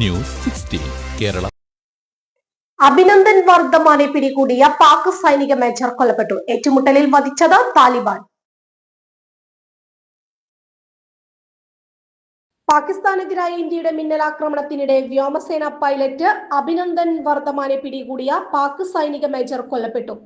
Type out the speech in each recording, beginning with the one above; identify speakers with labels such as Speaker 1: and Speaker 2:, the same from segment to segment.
Speaker 1: News sixteen Kerala.
Speaker 2: Abhinandan വർദ്ധമാനെ പിടികൂടിയ പാക് സൈനിക മേജർ കൊല്ലപ്പെട്ടു. ഏറ്റുമുട്ടലിൽ വധിച്ചത് താലിബാൻ. പാകിസ്ഥാനെതിരായ ഇന്ത്യയുടെ മിന്നലാക്രമണത്തിനിടെ വ്യോമസേന പൈലറ്റ് അഭിനന്ദൻ വർദ്ധമാനെ പിടികൂടിയ പാക് സൈനിക മേജർ കൊല്ലപ്പെട്ടു.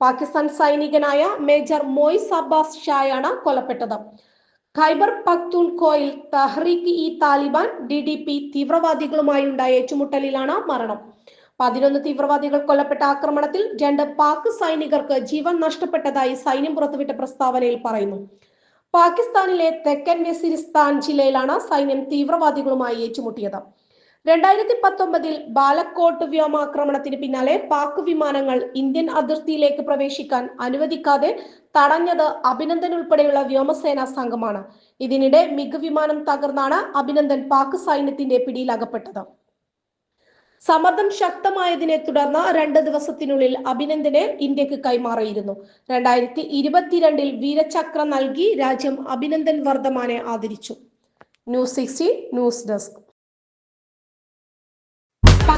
Speaker 2: പാകിസ്ഥാൻ സൈനികനായ മേജർ മോയിസ് അബ്ബാസ് ഷായാണ് കൊല്ലപ്പെട്ടത്. Khyber പക്തൂൺഖോയിൽ Tehreek e Taliban T T P തീവ്രവാദികളുമായി ഉണ്ടായ ഏറ്റുമുട്ടലിലാണ് മരണം. പതിനൊന്ന് തീവ്രവാദികൾ കൊല്ലപ്പെട്ട ആക്രമണത്തിൽ രണ്ട് പാക് സൈനികർക്ക് ജീവൻ നഷ്ടപ്പെട്ടതായി സൈന്യം പുറത്തുവിട്ട പ്രസ്താവനയിൽ പറയുന്നു. പാകിസ്ഥാനിലെ തെക്കൻ വെസിരിസ്ഥാൻ ജില്ലയിലാണ് സൈന്യം തീവ്രവാദികളുമായി ഏറ്റുമുട്ടിയത്. രണ്ടായിരത്തി പത്തൊമ്പതിൽ ബാലക്കോട്ട് വ്യോമാക്രമണത്തിന് പിന്നാലെ പാക് വിമാനങ്ങൾ ഇന്ത്യൻ അതിർത്തിയിലേക്ക് പ്രവേശിക്കാൻ അനുവദിക്കാതെ തടഞ്ഞത് അഭിനന്ദൻ ഉൾപ്പെടെയുള്ള വ്യോമസേനാ സംഘമാണ്. ഇതിനിടെ മിഗ് വിമാനം തകർന്നാണ് അഭിനന്ദൻ പാക് സൈന്യത്തിന്റെ പിടിയിലകപ്പെട്ടത് സമ്മർദ്ദം ശക്തമായതിനെ തുടർന്ന് രണ്ട് ദിവസത്തിനുള്ളിൽ അഭിനന്ദനെ ഇന്ത്യയ്ക്ക് കൈമാറിയിരുന്നു. രണ്ടായിരത്തി ഇരുപത്തിരണ്ടിൽ വീരചക്ര നൽകി രാജ്യം അഭിനന്ദൻ വർദ്ധമാനെ ആദരിച്ചു. News sixteen news desk.